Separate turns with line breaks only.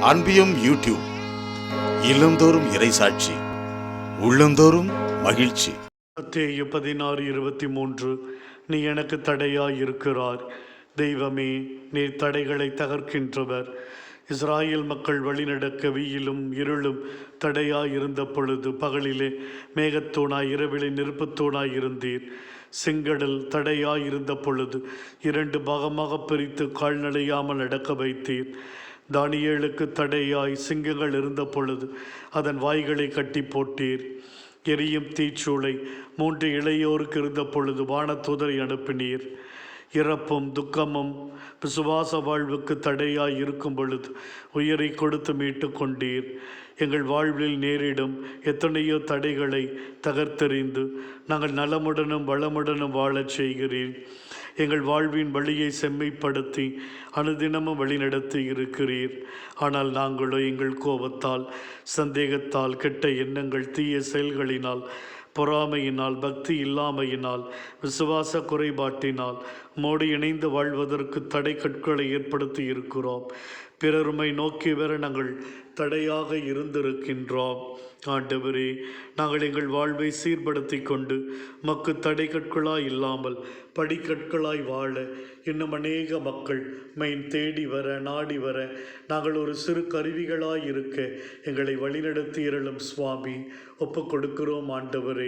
அன்பியும் YouTube இல்லந்தோறும் இறைசாட்சி உள்ளந்தோறும் மகிழ்ச்சி.
மத்தேயு பதினாறு இருபத்தி மூன்று நீ எனக்கு தடையாய் இருக்கிறார் தெய்வமே நீர் தடைகளை தகர்க்கின்றவர். இஸ்ராயல் மக்கள் வழிநடக்க வெயிலும் இருளும் தடையாய் இருந்த பொழுது பகலிலே மேகத்தூணாய் இரவிலே நெருப்புத்தூணாய் இருந்தீர். செங்கடல் தடையாய் இருந்த பொழுது இரண்டு பாகமாக பிரித்து கால்நடையாமல் நடக்க வைத்தீர். தானியேலுக்கு தடையாய் சிங்கங்கள் இருந்த பொழுது அதன் வாய்களை கட்டி போட்டீர். எரியும் தீச்சூளை மூன்று இளையோருக்கு இருந்த பொழுது வானதூதரை அனுப்பினீர். இறப்பும் துக்கமும் விசுவாச வாழ்வுக்கு தடையாய் இருக்கும் பொழுது உயிரை கொடுத்து மீட்டு கொண்டீர். எங்கள் வாழ்வில் நேரிடும் எத்தனையோ தடைகளை தகர்த்தெறிந்து நாங்கள் நலமுடனும் வளமுடனும் வாழச் செய்கிறீர் எங்கள் வாழ்வின் வழியை செம்மைப்படுத்தி அனுதினமும் வழிநடத்தி இருக்கிறீர். ஆனால் நாங்களோ எங்கள் கோபத்தால் சந்தேகத்தால் கெட்ட எண்ணங்கள் தீய செயல்களினால் பொறாமையினால் பக்தி இல்லாமையினால் விசுவாச குறைபாட்டினால் மோடி இணைந்து வாழ்வதற்கு தடை கற்களை ஏற்படுத்தி இருக்கிறோம். பிறருமை நோக்கி வர நாங்கள் தடையாக இருந்திருக்கின்றோம். ஆண்டவரே நாங்கள் எங்கள் வாழ்வை சீர்படுத்தி கொண்டு மக்கு தடை கற்களாய் இல்லாமல் படிக்கற்களாய் வாழ இன்னும் அநேக மக்கள் மைன் தேடி வர நாடி வர நாங்கள் ஒரு சிறு கருவிகளாய் இருக்க எங்களை வழிநடத்தி இருளும் சுவாமி ஒப்புக் கொடுக்கிறோம் ஆண்டவரே.